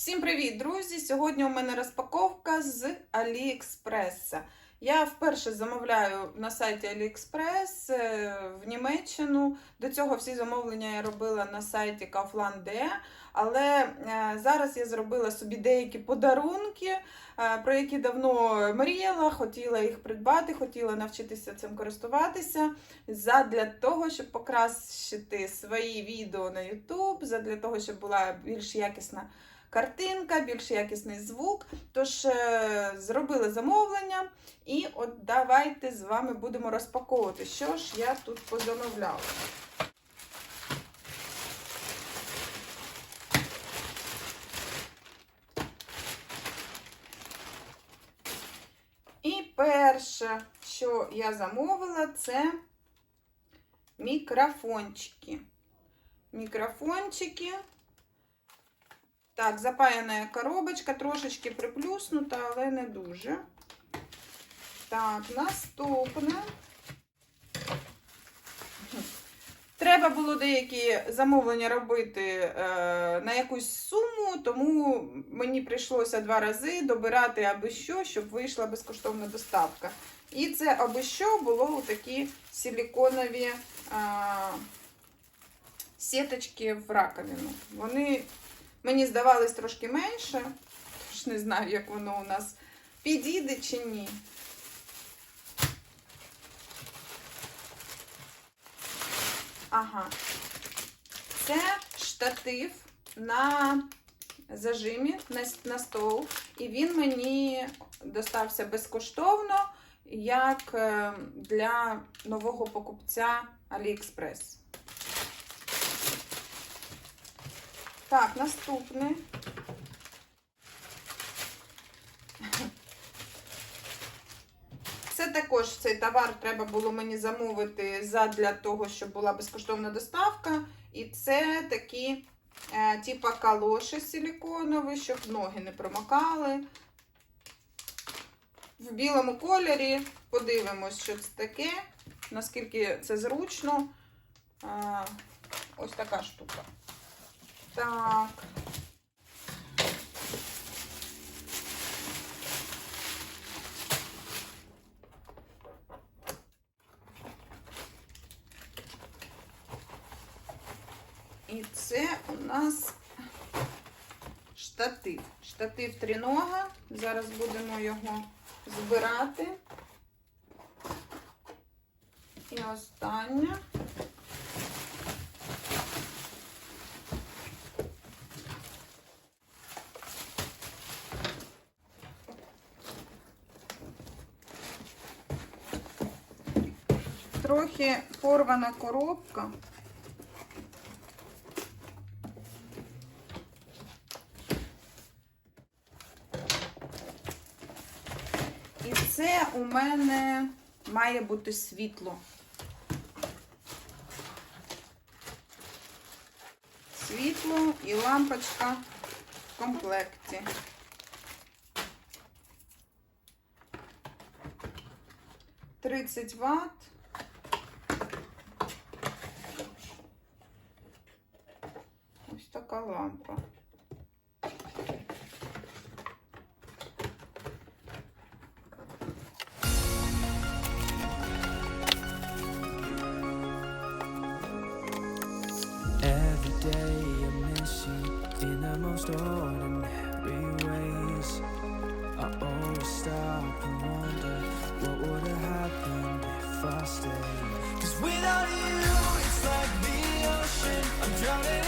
Всім привіт, друзі! Сьогодні у мене розпаковка з Аліекспреса. Я вперше замовляю на сайті Аліекспрес е, в Німеччину. До цього всі замовлення я робила на сайті Kaufland.de, але е, зараз я зробила собі деякі подарунки, е, про які давно мріяла, хотіла їх придбати, хотіла навчитися цим користуватися. Задля того, щоб покращити свої відео на YouTube, задля того, щоб була більш якісна картинка, більш якісний звук. Тож е, зробили замовлення, і от давайте з вами будемо розпаковувати, що ж я тут позамовляла. І перше, що я замовила, це мікрофончики. Мікрофончики. Так, запаяна коробочка, трошечки приплюснута, але не дуже. Так, наступне. Треба було деякі замовлення робити е, на якусь суму, тому мені прийшлося два рази добирати аби що, щоб вийшла безкоштовна доставка. І це аби що було у такі силіконові е, сіточки в раковину. Вони Мені здавалось трошки менше, тож не знаю, як воно у нас підійде чи ні. Ага. Це штатив на зажимі на, стол, і він мені достався безкоштовно, як е, для нового покупця AliExpress. Так, наступне. Це також цей товар треба було мені замовити задля того, щоб була безкоштовна доставка. І це такі, е, типа калоші силіконові, щоб ноги не промокали. В білому кольорі подивимось, що це таке, наскільки це зручно. Е, ось така штука. Так. І це у нас штатив. Штатив трінога. Зараз будемо його збирати. І останнє. Трохи порвана коробка. І це у мене має бути світло. Світло і лампочка в комплекті. Тридцять ватт. така лампа. Every day I miss you in the most ordinary ways. I always stop and wonder what would have happened if I stayed. Cause without you, it's like the ocean. I'm drowning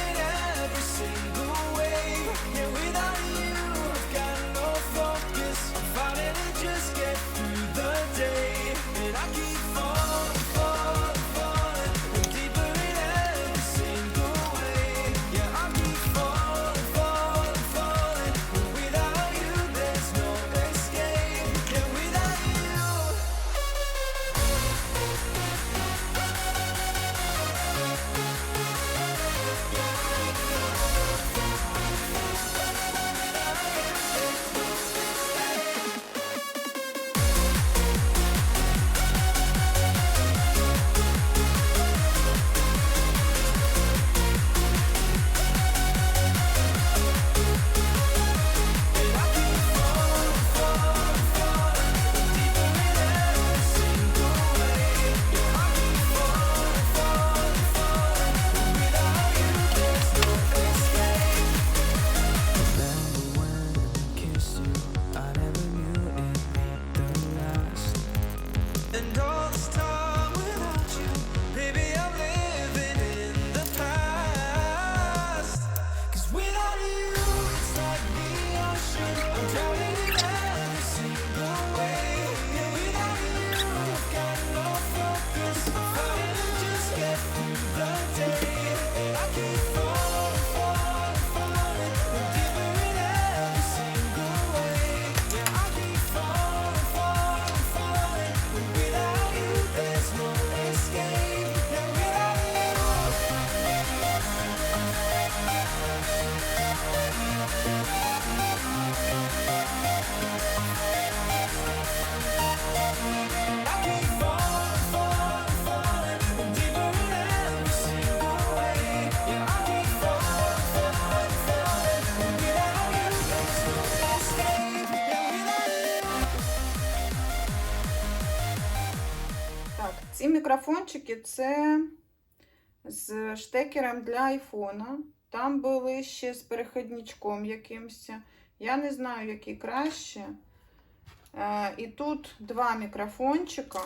Мікрофончики це з штекером для айфона. Там були ще з переходничком якимось. Я не знаю, який краще. Е, і тут два мікрофончика.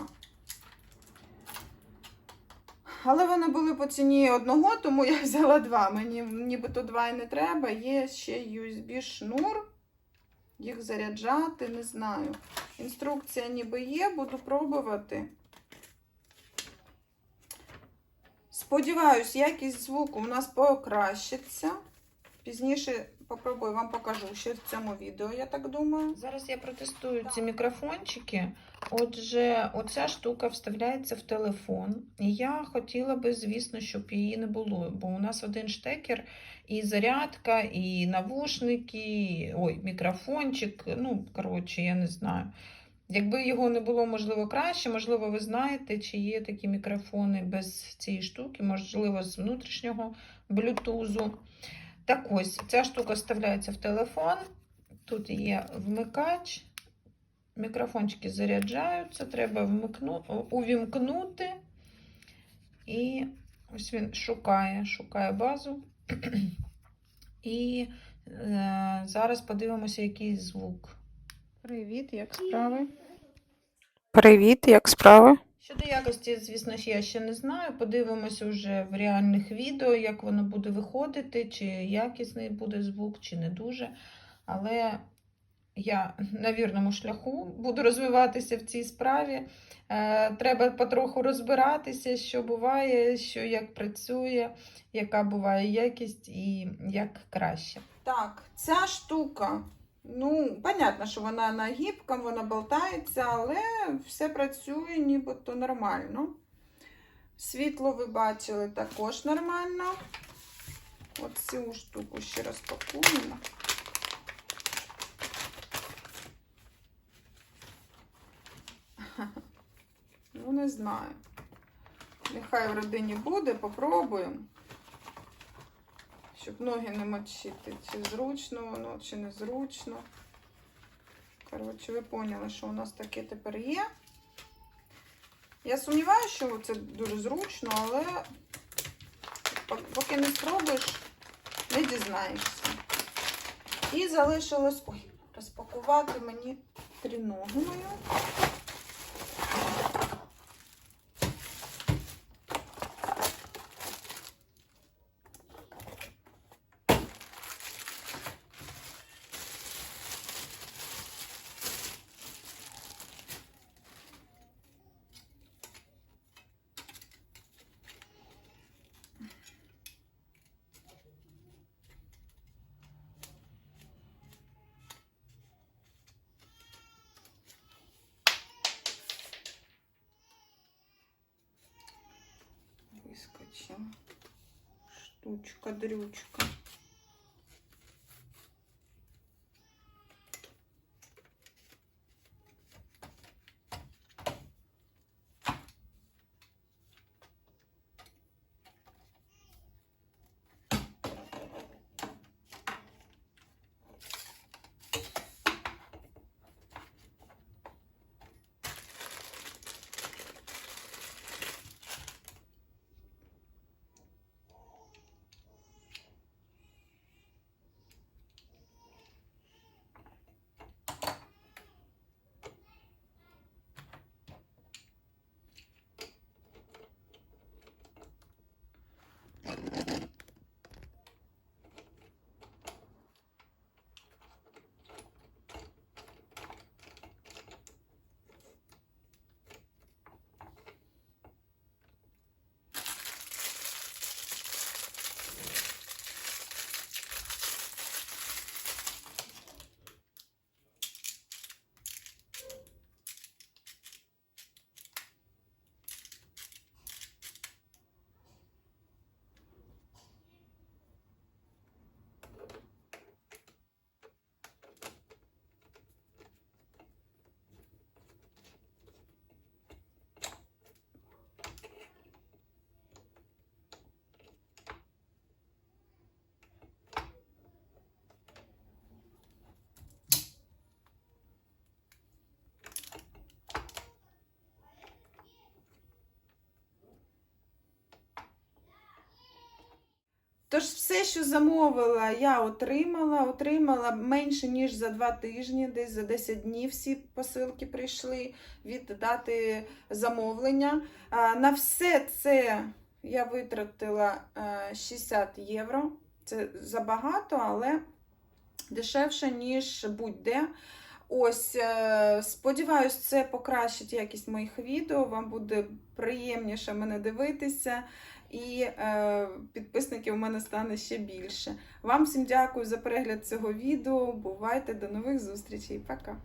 Але вони були по ціні одного, тому я взяла два. Мені нібито два і не треба. Є ще USB-шнур. Їх заряджати, не знаю. Інструкція ніби є, буду пробувати. Сподіваюсь, якість звуку у нас покращиться. Пізніше попробую вам покажу ще в цьому відео, я так думаю. Зараз я протестую ці мікрофончики. Отже, оця штука вставляється в телефон. І я хотіла би, звісно, щоб її не було, бо у нас один штекер, і зарядка, і навушники, ой, мікрофончик. Ну, коротше, я не знаю. Якби його не було, можливо, краще, можливо, ви знаєте, чи є такі мікрофони без цієї штуки, можливо, з внутрішнього блютузу. Так ось, ця штука вставляється в телефон. Тут є вмикач. Мікрофончики заряджаються, треба увімкнути. І ось він шукає, шукає базу. І е, зараз подивимося, який звук. Привіт, як справи? Привіт, як справи? Щодо якості, звісно ж, я ще не знаю. Подивимося вже в реальних відео, як воно буде виходити, чи якісний буде звук, чи не дуже. Але я на вірному шляху буду розвиватися в цій справі. Е, треба потроху розбиратися, що буває, що як працює, яка буває якість і як краще. Так, ця штука. Ну, понятно, що вона на гібка, вона болтається, але все працює нібито нормально. Світло ви бачили також нормально. От цю штуку ще розпакуємо. Ну, не знаю. Нехай в родині буде, попробуємо. Щоб ноги не мочити. Чи зручно воно, чи незручно. Коротше, ви поняли, що у нас таке тепер є. Я сумніваюся, що це дуже зручно, але поки не спробуєш, не дізнаєшся. І залишилось ой, розпакувати мені тріногу мою. Выскочила. Штучка, Тож все, що замовила, я отримала. Отримала менше, ніж за два тижні, десь за 10 днів всі посилки прийшли від дати замовлення. На все це я витратила е, 60 євро. Це забагато, але дешевше, ніж будь-де. Ось, е, сподіваюсь, це покращить якість моїх відео. Вам буде приємніше мене дивитися, і е, підписників у мене стане ще більше. Вам всім дякую за перегляд цього відео. Бувайте, до нових зустрічей. Пока!